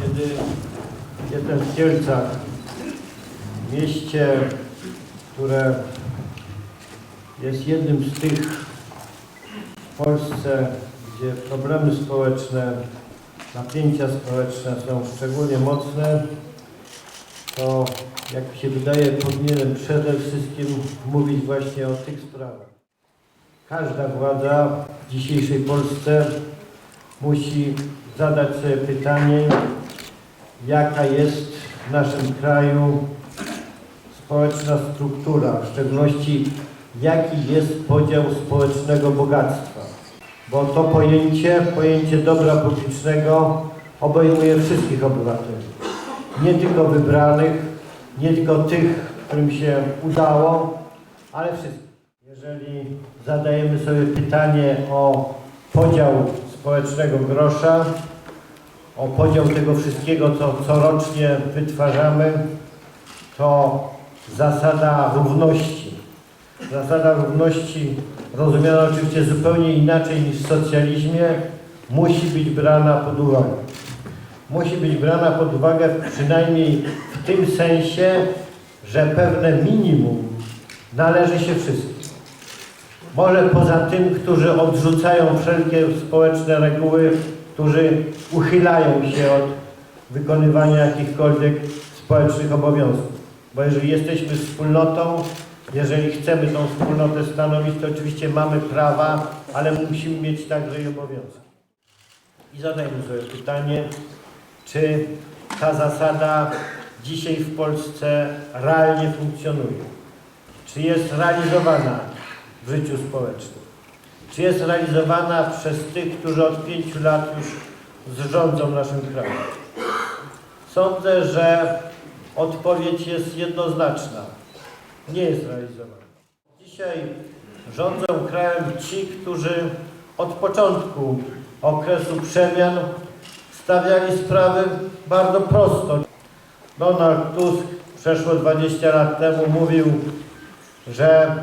Kiedy jestem w Kielcach, mieście, które jest jednym z tych w Polsce, gdzie problemy społeczne, napięcia społeczne są szczególnie mocne, to jak mi się wydaje, powinienem przede wszystkim mówić właśnie o tych sprawach. Każda władza w dzisiejszej Polsce musi zadać sobie pytanie, jaka jest w naszym kraju społeczna struktura, w szczególności jaki jest podział społecznego bogactwa. Bo to pojęcie, pojęcie dobra publicznego obejmuje wszystkich obywateli. Nie tylko wybranych, nie tylko tych, którym się udało, ale wszystkich. Jeżeli zadajemy sobie pytanie o podział społecznego grosza, o podział tego wszystkiego, co corocznie wytwarzamy, to zasada równości. Zasada równości, rozumiana oczywiście zupełnie inaczej niż w socjalizmie, musi być brana pod uwagę. Musi być brana pod uwagę przynajmniej w tym sensie, że pewne minimum należy się wszystkim. Może poza tym, którzy odrzucają wszelkie społeczne reguły, którzy uchylają się od wykonywania jakichkolwiek społecznych obowiązków. Bo jeżeli jesteśmy wspólnotą, jeżeli chcemy tą wspólnotę stanowić, to oczywiście mamy prawa, ale musimy mieć także i obowiązki. I zadajmy sobie pytanie, czy ta zasada dzisiaj w Polsce realnie funkcjonuje? Czy jest realizowana w życiu społecznym? Czy jest realizowana przez tych, którzy od pięciu lat już zrządzą naszym krajem? Sądzę, że odpowiedź jest jednoznaczna. Nie jest realizowana. Dzisiaj rządzą krajem ci, którzy od początku okresu przemian stawiali sprawy bardzo prosto. Donald Tusk przeszło 20 lat temu mówił, że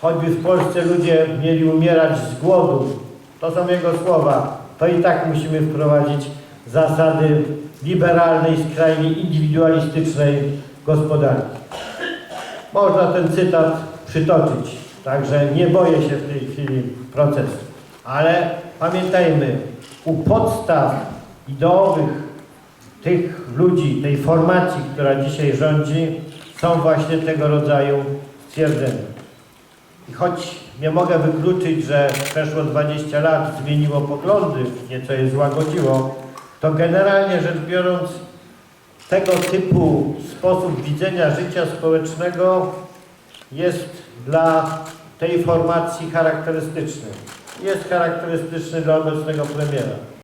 choćby w Polsce ludzie mieli umierać z głodu, to są jego słowa, to i tak musimy wprowadzić zasady liberalnej, skrajnie indywidualistycznej gospodarki. Można ten cytat przytoczyć, także nie boję się w tej chwili procesu. Ale pamiętajmy, u podstaw ideowych tych ludzi, tej formacji, która dzisiaj rządzi, są właśnie tego rodzaju stwierdzenia. I choć nie mogę wykluczyć, że przeszło 20 lat zmieniło poglądy, nieco je złagodziło, to generalnie rzecz biorąc tego typu sposób widzenia życia społecznego jest dla tej formacji charakterystyczny. Jest charakterystyczny dla obecnego premiera.